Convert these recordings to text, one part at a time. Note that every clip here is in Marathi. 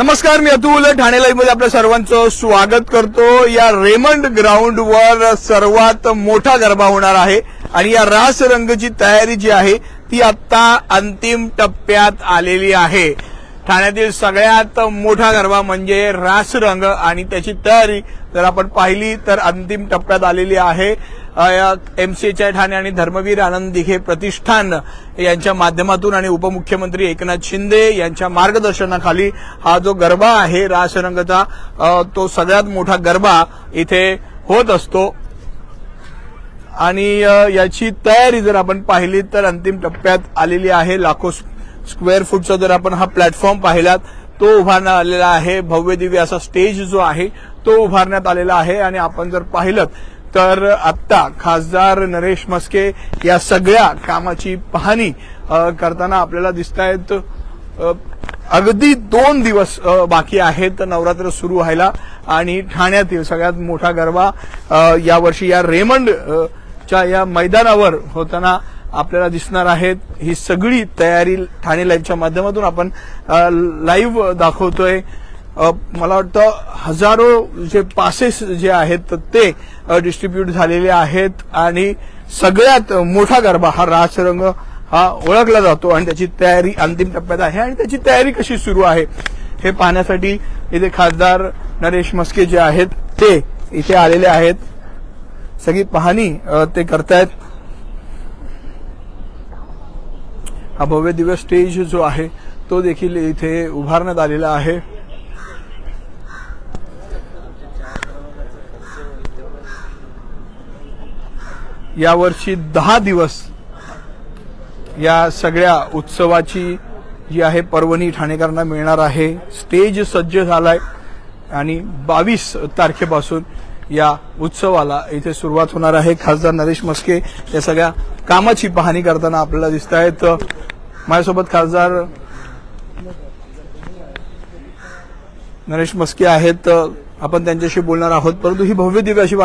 नमस्कार मी अतुल. ठाणे लाईव्हमध्ये आपल्या सर्वांचं स्वागत करतो. या रेमंड ग्राउंडवर सर्वात मोठा गरबा होणार आहे आणि या रास रंगची तयारी जी आहे ती आता अंतिम टप्प्यात आलेली आहे. ठाण्यातील सगळ्यात मोठा गरबा म्हणजे रासरंग आणि त्याची तयारी जर आपण पाहिली तर अंतिम टप्प्यात आलेली आहे. एमसीएच्या ठाणे आणि धर्मवीर आनंद दिघे प्रतिष्ठान यांच्या माध्यमातून आणि उपमुख्यमंत्री एकनाथ शिंदे यांच्या मार्गदर्शनाखाली हा जो गरबा आहे रासरंगचा तो सगळ्यात मोठा गरबा इथे होत असतो. आणि याची तयारी जर आपण पाहिली तर अंतिम टप्प्यात आलेली आहे लाखो स्क्वेअर फूटचा जर आपण हा प्लॅटफॉर्म पाहिलात तो उभारण्यात आलेला आहे. भव्य दिव्य असा स्टेज जो आहे तो उभारण्यात आलेला आहे. आणि आपण जर पाहिलं तर आत्ता खासदार नरेश मस्के या सगळ्या कामाची पाहणी करताना आपल्याला दिसत आहेत अगदी दोन दिवस बाकी आहेत. नवरात्र सुरू व्हायला आणि ठाण्यातील सगळ्यात मोठा गरबा यावर्षी या रेमंड च्या या मैदानावर होताना आपल्याला दिसणार आहेत. ही सगळी तयारी ठाणे लाईव्हच्या माध्यमातून आपण लाईव्ह दाखवतोय. मला वाटतं हजारो जे पासेस जे आहेत ते डिस्ट्रीब्यूट झालेले आहेत. आणि सगळ्यात मोठा गरबा हा राजरंग हा ओळखला जातो. आणि त्याची तयारी अंतिम टप्प्यात आहे. आणि त्याची तयारी कशी सुरू आहे हे पाहण्यासाठी इथे खासदार नरेश मस्के जे आहेत ते इथे आलेले आहेत. सगळी पाहणी ते करतायत. हा भव्य दिव्य स्टेज जो आहे तो देखील इथे उभारण्यात आलेला आहे. यावर्षी दहा दिवस या सगळ्या उत्सवाची जी आहे पर्वणी ठाणेकरांना मिळणार आहे. स्टेज सज्ज झालाय आणि बावीस तारखेपासून या उत्सवाला इथे सुरुवात होणार आहे. खासदार नरेश मस्के या सगळ्या कामाची पाहणी करताना आपल्याला दिसत आहेत माझ्यासोबत खासदार नरेश मस्के आहेत. आपण त्यांच्याशी बोलणार आहोत. परंतु ही भव्य दिव्य अशी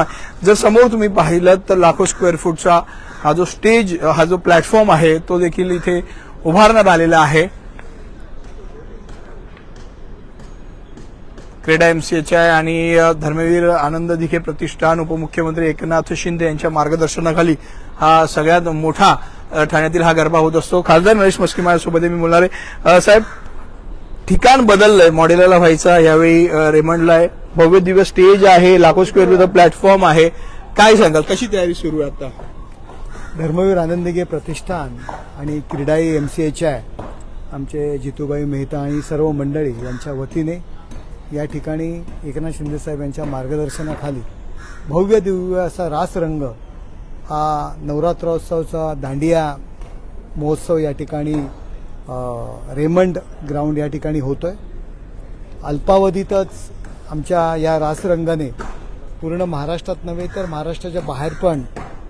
जर समोर तुम्ही पाहिलं तर लाखो स्क्वेअर फूटचा हा जो स्टेज हा जो प्लॅटफॉर्म आहे तो देखील इथे उभारण्यात आलेला आहे. क्रीडा एमसीएचआय आणि धर्मवीर आनंद दिघे प्रतिष्ठान उपमुख्यमंत्री एकनाथ शिंदे यांच्या मार्गदर्शनाखाली हा सगळ्यात मोठा ठाण्यातील हा गरबा होत असतो. खासदार नरेश मस्के माझ्यासोबत मी बोलणार. आहे साहेब ठिकाण बदललंय. मॉडेलला व्हायचा यावेळी रेमंडला आहे. भव्य दिव्य स्टेज आहे लाखो स्क्वेअर प्लॅटफॉर्म आहे. काय सांगाल? कशी तयारी सुरू आहे आता? धर्मवीर आनंदगे प्रतिष्ठान आणि CREDAI M C H I आमचे जितूबाई मेहता आणि सर्व मंडळी यांच्या वतीने या ठिकाणी एकनाथ शिंदेसाहेब यांच्या मार्गदर्शनाखाली भव्य दिव्य असा रासरंग हा नवरात्रोत्सवचा दांडिया महोत्सव या ठिकाणी रेमंड ग्राउंड या ठिकाणी होतोय. अल्पावधीतच आमच्या या रासरंगाने पूर्ण महाराष्ट्रात नव्हे तर महाराष्ट्राच्या बाहेर पण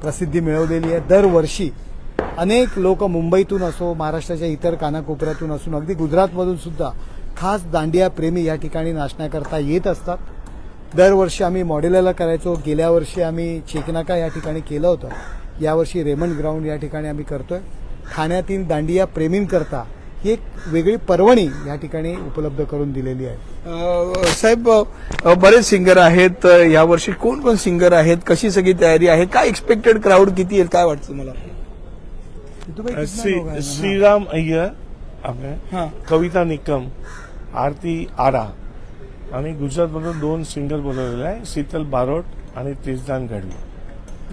प्रसिद्धी मिळवलेली आहे. दरवर्षी अनेक लोक मुंबईतून असो महाराष्ट्राच्या इतर कानाकोपऱ्यातून असून अगदी गुजरातमधून सुद्धा खास दांडिया प्रेमी या ठिकाणी नाचण्याकरता येत असतात. दरवर्षी आम्ही मॉडेलला करायचो. गेल्या वर्षी आम्ही चेकनाका या ठिकाणी केलं होतं. यावर्षी रेमंड ग्राउंड या ठिकाणी आम्ही करतोय. ठाण्यातील दांडिया प्रेमींकरता ही एक वेगळी पर्वणी या ठिकाणी उपलब्ध करून दिलेली आहे. साहेब बरेच सिंगर आहेत. यावर्षी कोण कोण सिंगर आहेत? कशी सगळी तयारी आहे? काय एक्सपेक्टेड क्राऊड किती आहे? काय वाटतं मला? श्रीराम अय्यर आपले हा. कविता निकम आरती आडा आणि गुजरातमधून दोन सिंगर बोलवलेले आहे शीतल बारोट आणि तेजदान घडले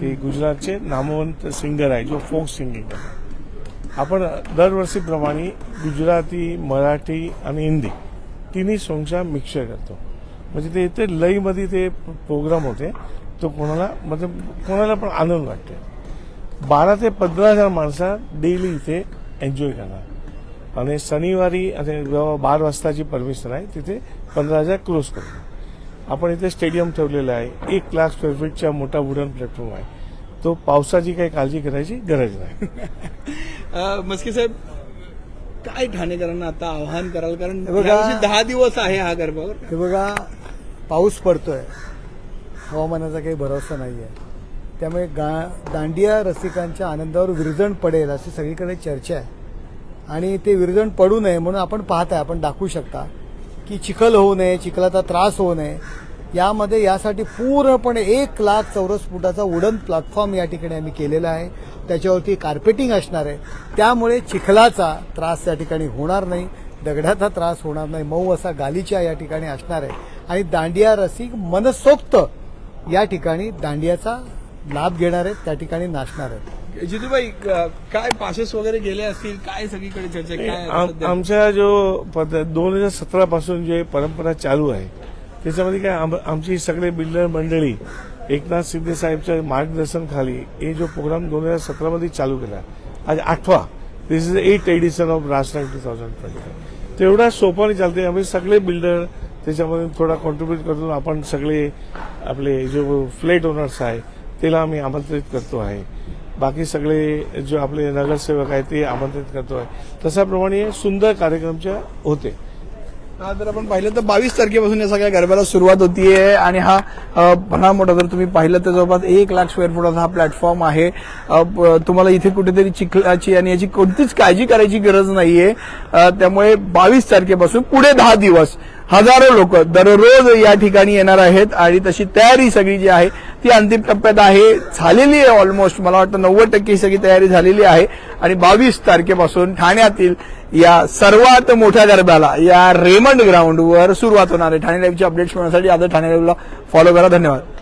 ते गुजरातचे नामवंत सिंगर आहे जो फोक सिंगिंग करतात आपण दरवर्षीप्रमाणे गुजराती मराठी आणि हिंदी तिन्ही सॉंगचा मिक्सर करतो. म्हणजे ते इथे लईमध्ये ते प्रोग्राम होते. तो कोणाला मतलब कोणाला पण आनंद वाटते. बारा ते पंधरा हजार माणसं डेली इथे एन्जॉय करणार. आणि शनिवारी आणि जेव्हा बारा वाजताची परमिशन आहे तिथे पंधरा हजार क्लोज करतो आपण इथे स्टेडियम ठेवलेलं आहे एक लाख स्क्वेअर फीटचा मोठा वुडन प्लॅटफॉर्म आहे तो पावसाची काही काळजी करायची गरज नाही अ, मस्के साहेब काय ठाणेकरांना आता आव्हान कराल कारण हे दहा दिवस आहे हा गरबावर हे बघा पाऊस पडतोय हवामानाचा काही भरोसा नाही आहे त्यामुळे गा दांडिया रसिकांच्या आनंदावर विरजण पडेल अशी सगळीकडे चर्चा आहे आणि ते विरजण पडू नये म्हणून आपण पाहताय आपण दाखवू शकता की चिखल होऊ नये चिखलाचा त्रास होऊ नये. यामध्ये यासाठी पूर्णपणे एक लाख चौरस फुटाचा वुडन प्लॅटफॉर्म या ठिकाणी आम्ही केलेला आहे. त्याच्यावरती कार्पेटिंग असणार आहे. त्यामुळे चिखलाचा त्रास या ठिकाणी होणार नाही दगडाचा त्रास होणार नाही मऊ असा गालीचा या ठिकाणी असणार आहे. आणि दांडिया रसिक मनसोक्त या ठिकाणी दांडियाचा लाभ घेणार आहेत त्या ठिकाणी नाचणार आहेत. जितूबाई काय पासेस वगैरे गेले असतील? काय सगळीकडे चर्चा? काय? आमच्या जो दोन हजार सतरा पासून जे परंपरा चालू आहे त्याच्यामध्ये काय आम- आमची सगळे बिल्डर मंडळी एकनाथ शिंदे साहेबच्या मार्गदर्शन खाली हे जो प्रोग्राम दोन हजार सतरा मध्ये चालू केला आज आठवा. This is eight edition of राष्ट्र टू थाउजंड ट्वेंटी तेवढा सोपा नाही चालते आम्ही सगळे बिल्डर त्याच्यामध्ये थोडा कॉन्ट्रीब्युट करतो. आपण सगळे आपले जो फ्लॅट ओनर्स आहे त्याला आम्ही आमंत्रित करतो आहे. बाकी सगळे जो आपले नगरसेवक आहेत ते आमंत्रित करतो आहे तशाप्रमाणे सुंदर कार्यक्रमच्या होते. हा जर आपण पाहिलं तर बावीस तारखेपासून या सगळ्या गरब्याला सुरुवात होतीये आणि हा अ, भला मोठा जर तुम्ही पाहिलं तर जवळपास एक लाख स्क्वेअर फुटाचा हा प्लॅटफॉर्म आहे. तुम्हाला इथे कुठेतरी चिखलाची आणि याची कोणतीच काळजी करायची गरज नाहीये. त्यामुळे बावीस तारखेपासून पुढे दहा दिवस हजारो लोक दररोज या ठिकाणी येणार आहेत आणि तशी तयारी सगळी जी आहे ती अंतिम टप्प्यात आहे. झालेली आहे ऑलमोस्ट मला वाटतं नव्वद टक्के सगळी तयारी झालेली आहे. आणि बावीस तारखेपासून ठाण्यातील या सर्वात मोठ्या गरब्याला या रेमंड ग्राउंडवर सुरुवात होणार आहे. ठाणे लाईव्हची अपडेट्स मिळण्यासाठी आता ठाणे लाईव्हला फॉलो करा. धन्यवाद.